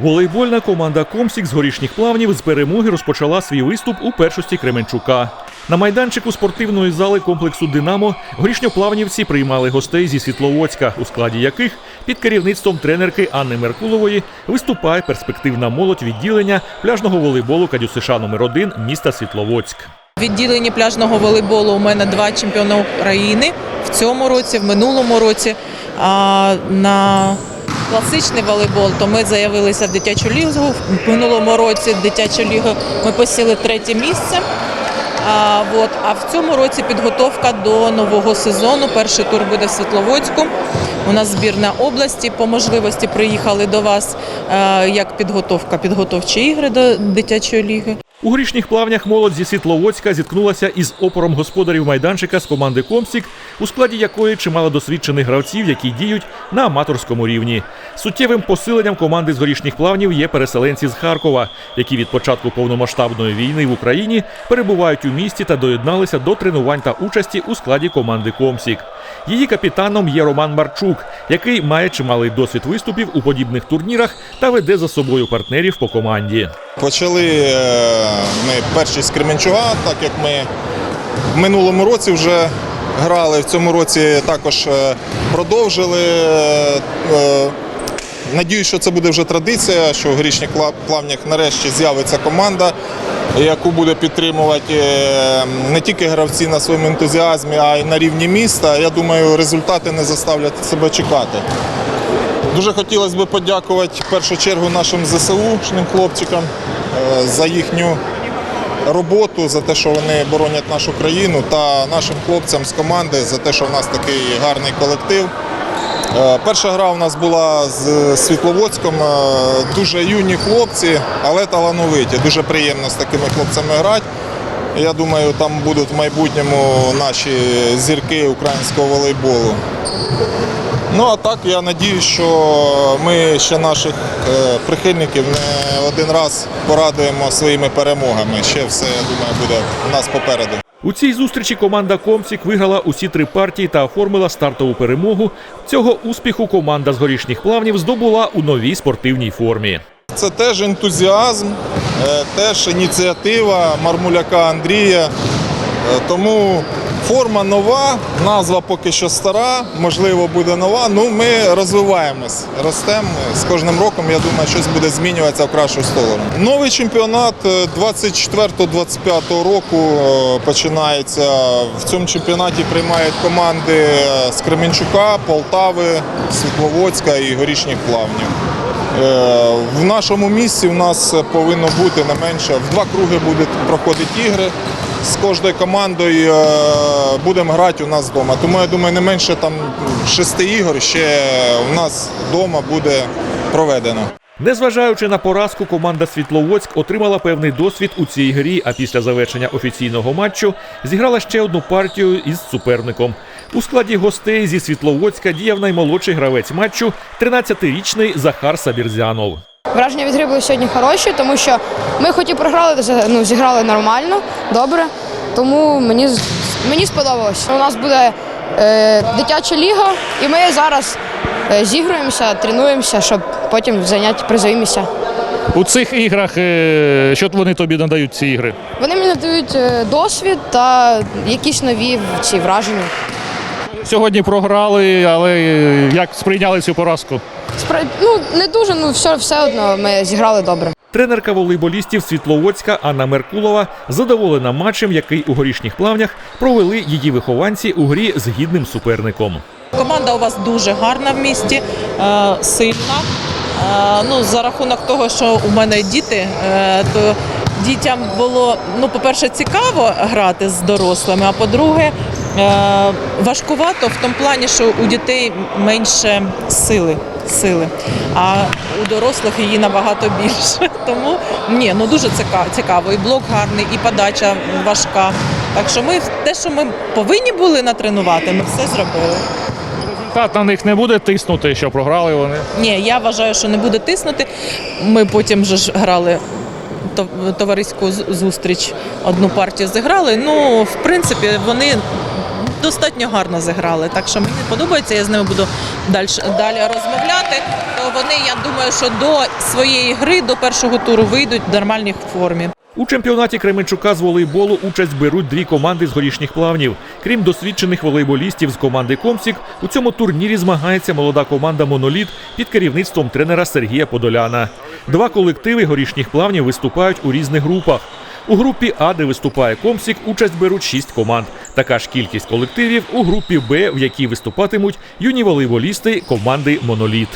Волейбольна команда Комсік з горішніх плавнів з перемоги розпочала свій виступ у першості Кременчука. На майданчику спортивної зали комплексу Динамо горішньоплавнівці приймали гостей зі Світловодська, у складі яких під керівництвом тренерки Анни Меркулової виступає перспективна молодь відділення пляжного волейболу Кадю США номер 1 міста Світловодськ. Відділенні пляжного волейболу у мене два чемпіони України в цьому році, в минулому році. А на класичний волейбол то ми заявилися в дитячу лігу. В минулому році дитячу лігу ми посіли третє місце. А, от, а в цьому році підготовка до нового сезону. Перший тур буде в Світловодську. У нас збірна області. По можливості приїхали до вас е, як підготовка, підготовчі ігри до дитячої ліги. У горішніх плавнях молодь зі Світловодська зіткнулася із опором господарів майданчика з команди Комсік, у складі якої чимало досвідчених гравців, які діють на аматорському рівні. Суттєвим посиленням команди з горішніх плавнів є переселенці з Харкова, які від початку повномасштабної війни в Україні перебувають у місті та доєдналися до тренувань та участі у складі команди Комсік. Її капітаном є Роман Марчук, який має чималий досвід виступів у подібних турнірах та веде за собою партнерів по команді. Почали е, ми перші з Кременчуга, так як ми в минулому році вже грали, в цьому році також е, продовжили. Е, Надіюсь, що це буде вже традиція, що в грішних Кла- плавнях нарешті з'явиться команда, яку буде підтримувати е, не тільки гравці на своєму ентузіазмі, а й на рівні міста. Я думаю, результати не заставлять себе чекати. Дуже хотілося б подякувати в першу чергу нашим ЗСУшним хлопчикам е, за їхню роботу, за те, що вони боронять нашу країну, та нашим хлопцям з команди за те, що в нас такий гарний колектив. Е, Перша гра у нас була з Світловодськом. Е, Дуже юні хлопці, але талановиті. Дуже приємно з такими хлопцями грати. Я думаю, там будуть в майбутньому наші зірки українського волейболу. Ну а так я надіюсь, що ми ще наших е, прихильників не один раз порадуємо своїми перемогами. Ще все, я думаю, буде у нас попереду. У цій зустрічі команда Комсік виграла усі три партії та оформила стартову перемогу. Цього успіху команда з горішніх плавнів здобула у новій спортивній формі. Це теж ентузіазм, е, теж ініціатива Мармуляка Андрія. Е, Тому форма нова, назва поки що стара, можливо, буде нова. Ну, ми розвиваємось, ростемо. З кожним роком, я думаю, щось буде змінюватися в кращу сторону. Новий чемпіонат е, 24-25 року е, починається. В цьому чемпіонаті приймають команди е, з Кременчука, Полтави, Світловодська і Горішніх плавнів. Е, В нашому місці у нас повинно бути не менше. В два круги будуть проходити ігри. З кожною командою е, будемо грати у нас вдома. Тому я думаю, не менше там шести ігор ще у нас вдома буде проведено. Незважаючи на поразку, команда Світловодськ отримала певний досвід у цій грі, а після завершення офіційного матчу зіграла ще одну партію із суперником. У складі гостей зі Світловодська діяв наймолодший гравець матчу 13-річний Захар Сабірзянов. Враження від гри були сьогодні хороші, тому що ми хоч і програли, ну, зіграли нормально, добре. Тому мені, мені сподобалось. У нас буде е, дитяча ліга, і ми зараз е, зігруємося, тренуємося, щоб потім зайняти призові місця. У цих іграх е, що вони тобі надають ці ігри? Вони мені надають е, досвід та якісь нові ці враження. Сьогодні програли, але як сприйняли цю поразку? Спра... Ну, не дуже, ну все, все одно ми зіграли добре. Тренерка волейболістів Світловодська Анна Меркулова задоволена матчем, який у горішніх плавнях провели її вихованці у грі з гідним суперником. Команда у вас дуже гарна в місті, е, сильна. Е, Ну, за рахунок того, що у мене діти, е, то дітям було, ну, по-перше, цікаво грати з дорослими, а по-друге, важкувато в тому плані, що у дітей менше сили. Сили, а у дорослих її набагато більше. Тому ні, ну дуже цікаво, цікаво. І блок гарний, і подача важка. Так що ми те, що ми повинні були натренувати, ми все зробили. Результат на них не буде тиснути, що програли вони. Ні, я вважаю, що не буде тиснути. Ми потім вже ж грали товариську зустріч, одну партію зіграли. Ну, в принципі, вони достатньо гарно зіграли. Так що мені подобається, я з ними буду далі, далі розмовляти. То вони, я думаю, що до своєї гри, до першого туру вийдуть в нормальній формі. У чемпіонаті Кременчука з волейболу участь беруть дві команди з горішніх плавнів. Крім досвідчених волейболістів з команди Комсік, у цьому турнірі змагається молода команда Моноліт під керівництвом тренера Сергія Подоляна. Два колективи горішніх плавнів виступають у різних групах. У групі А, де виступає Комсік, участь беруть шість команд. Така ж кількість колективів у групі Б, в якій виступатимуть юні волейболісти команди Моноліт.